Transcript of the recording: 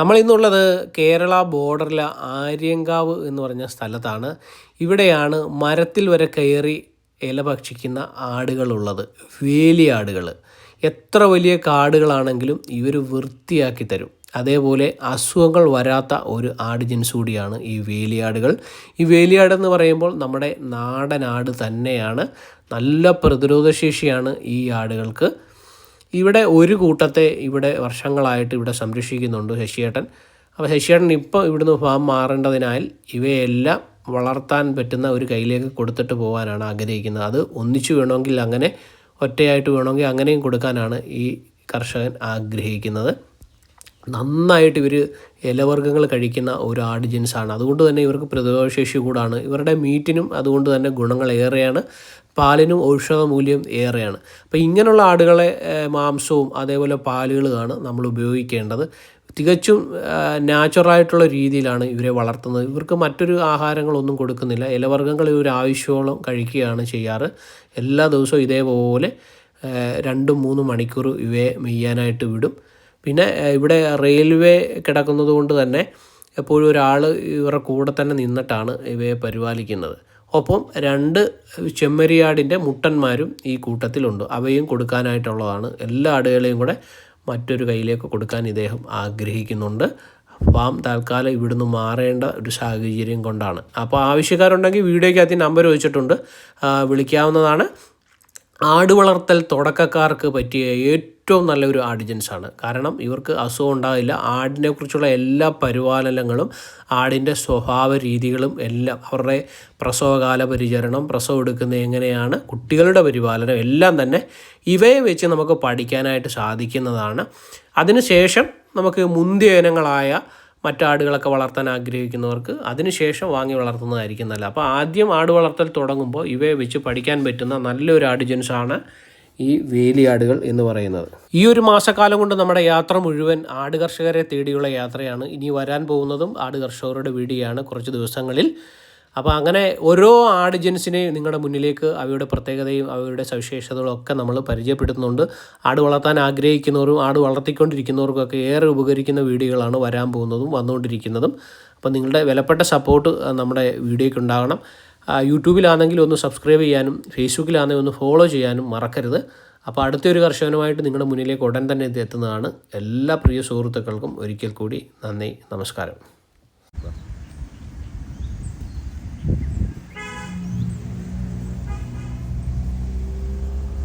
നമ്മൾ ഇന്നുള്ളത് കേരള ബോർഡറിലെ ആര്യങ്കാവ് എന്ന് പറഞ്ഞ സ്ഥലത്താണ്. ഇവിടെയാണ് മരത്തിൽ വരെ കയറി ഇല ഭക്ഷിക്കുന്ന ആടുകളുള്ളത് വേലിയാടുകൾ എത്ര വലിയ കാടുകളാണെങ്കിലും ഇവർ വൃത്തിയാക്കി തരും. അതേപോലെ അസുഖങ്ങൾ വരാത്ത ഒരു ആട് ജിൻസ് കൂടിയാണ് ഈ വേലിയാടുകൾ ഈ വേലിയാട് എന്ന് പറയുമ്പോൾ നമ്മുടെ നാടൻ ആട് തന്നെയാണ്. നല്ല പ്രതിരോധശേഷിയാണ് ഈ ആടുകൾക്ക്. ഇവിടെ ഒരു കൂട്ടത്തെ ഇവിടെ വർഷങ്ങളായിട്ട് ഇവിടെ സംരക്ഷിക്കുന്നുണ്ട് ശശിയേട്ടൻ. അപ്പോൾ ശശിയേട്ടൻ ഇപ്പോൾ ഇവിടുന്ന് ഫാം മാറേണ്ടതിനാൽ ഇവയെല്ലാം വളർത്താൻ പറ്റുന്ന ഒരു കയ്യിലേക്ക് കൊടുത്തിട്ട് പോകാനാണ് ആഗ്രഹിക്കുന്നത്. അത് ഒന്നിച്ചു വേണമെങ്കിൽ അങ്ങനെ ഒറ്റയായിട്ട് വേണമെങ്കിൽ അങ്ങനെയും കൊടുക്കാനാണ് ഈ കർഷകൻ ആഗ്രഹിക്കുന്നത്. നന്നായിട്ട് ഇവർ ഇലവർഗങ്ങൾ കഴിക്കുന്ന ഒരു ആട് ജിൻസാണ് അതുകൊണ്ട് തന്നെ ഇവർക്ക് പ്രതിരോധശേഷി കൂടാണ്. ഇവരുടെ മീറ്റിനും അതുകൊണ്ട് തന്നെ ഗുണങ്ങൾ ഏറെയാണ്. പാലിനും ഔഷധ മൂല്യം ഏറെയാണ്. അപ്പോൾ ഇങ്ങനെയുള്ള ആടുകളെ മാംസവും അതേപോലെ പാലുകളുമാണ് നമ്മൾ ഉപയോഗിക്കേണ്ടത്. തികച്ചും നാച്ചുറലായിട്ടുള്ള രീതിയിലാണ് ഇവരെ വളർത്തുന്നത്. ഇവർക്ക് മറ്റൊരു ആഹാരങ്ങളൊന്നും കൊടുക്കുന്നില്ല. ഇലവർഗങ്ങൾ ഇവർ ആവശ്യമോളം കഴിക്കുകയാണ് ചെയ്യാറ്. എല്ലാ ദിവസവും ഇതേപോലെ രണ്ടും മൂന്നും മണിക്കൂർ ഇവയെ മെയ്യാനായിട്ട് വിടും. പിന്നെ ഇവിടെ റെയിൽവേ കിടക്കുന്നത് കൊണ്ട് തന്നെ എപ്പോഴും ഒരാൾ ഇവരുടെ കൂടെ തന്നെ നിന്നിട്ടാണ് ഇവയെ പരിപാലിക്കുന്നത്. ഒപ്പം രണ്ട് ചെമ്മരിയാടിന്റെ മുട്ടന്മാരും ഈ കൂട്ടത്തിലുണ്ട്. അവയും കൊടുക്കാനായിട്ടുള്ളതാണ്. എല്ലാ ആടുകളെയും കൂടെ മറ്റൊരു കയ്യിലേക്ക് കൊടുക്കാൻ ഇദ്ദേഹം ആഗ്രഹിക്കുന്നുണ്ട്. ഫാം തൽക്കാലം ഇവിടുന്ന് മാറേണ്ട ഒരു സാഹചര്യം കൊണ്ടാണ്. അപ്പോൾ ആവശ്യക്കാരുണ്ടെങ്കിൽ വീഡിയോയ്ക്ക് അതിന് നമ്പർ വെച്ചിട്ടുണ്ട്. വിളിക്കാവുന്നതാണ്. ആട് വളർത്തൽ തുടക്കക്കാർക്ക് പറ്റിയ ഏറ്റവും നല്ലൊരു ആണ് കാരണം ഇവർക്ക് അസുഖം ഉണ്ടാകില്ല ആടിനെ കുറിച്ചുള്ള എല്ലാ പരിപാലനങ്ങളും ആടിന്റെ സ്വഭാവ രീതികളും എല്ലാം അവരുടെ പ്രസവകാല പരിചരണം പ്രസവം എടുക്കുന്നത് എങ്ങനെയാണ് കുട്ടികളുടെ പരിപാലനം എല്ലാം തന്നെ ഇവയെ വെച്ച് നമുക്ക് പഠിക്കാനായിട്ട് സാധിക്കുന്നതാണ്. അതിനുശേഷം നമുക്ക് മുന്തിയ ഇനങ്ങളായ മറ്റാടുകളൊക്കെ വളർത്താൻ ആഗ്രഹിക്കുന്നവർക്ക് അതിനുശേഷം വാങ്ങി വളർത്തുന്നതായിരിക്കും നല്ല അപ്പോൾ ആദ്യം ആട് വളർത്തൽ തുടങ്ങുമ്പോൾ ഇവയെ വെച്ച് പഠിക്കാൻ പറ്റുന്ന നല്ലൊരു ആട് ജൻസാണ് ഈ വേലിയാടുകൾ എന്ന് പറയുന്നത്. ഈ ഒരു മാസക്കാലം കൊണ്ട് നമ്മുടെ യാത്ര മുഴുവൻ ആട് കർഷകരെ തേടിയുള്ള യാത്രയാണ്. ഇനി വരാൻ പോകുന്നതും ആട് കർഷകരുടെ വീടിയാണ്. കുറച്ച് ദിവസങ്ങളിൽ അപ്പോൾ അങ്ങനെ ഓരോ ആട് ജെൻസിനെയും നിങ്ങളുടെ മുന്നിലേക്ക് അവയുടെ പ്രത്യേകതയും അവയുടെ സവിശേഷതകളും ഒക്കെ നമ്മൾ പരിചയപ്പെടുത്തുന്നുണ്ട്. ആട് വളർത്താൻ ആഗ്രഹിക്കുന്നവരും ആട് വളർത്തിക്കൊണ്ടിരിക്കുന്നവർക്കൊക്കെ ഏറെ ഉപകരിക്കുന്ന വീഡിയോകളാണ് വരാൻ പോകുന്നതും വന്നുകൊണ്ടിരിക്കുന്നതും. അപ്പോൾ നിങ്ങളുടെ വിലപ്പെട്ട സപ്പോർട്ട് നമ്മുടെ വീഡിയോയ്ക്ക് ഉണ്ടാകണം. യൂട്യൂബിലാണെങ്കിൽ ഒന്ന് സബ്സ്ക്രൈബ് ചെയ്യാനും ഫേസ്ബുക്കിലാണെങ്കിൽ ഒന്ന് ഫോളോ ചെയ്യാനും മറക്കരുത്. അപ്പോൾ അടുത്തൊരു കർഷകനുമായിട്ട് നിങ്ങളുടെ മുന്നിലേക്ക് ഉടൻ തന്നെ ഇത് എത്തുന്നതാണ്. എല്ലാ പ്രിയ സുഹൃത്തുക്കൾക്കും ഒരിക്കൽ കൂടി നന്ദി നമസ്കാരം.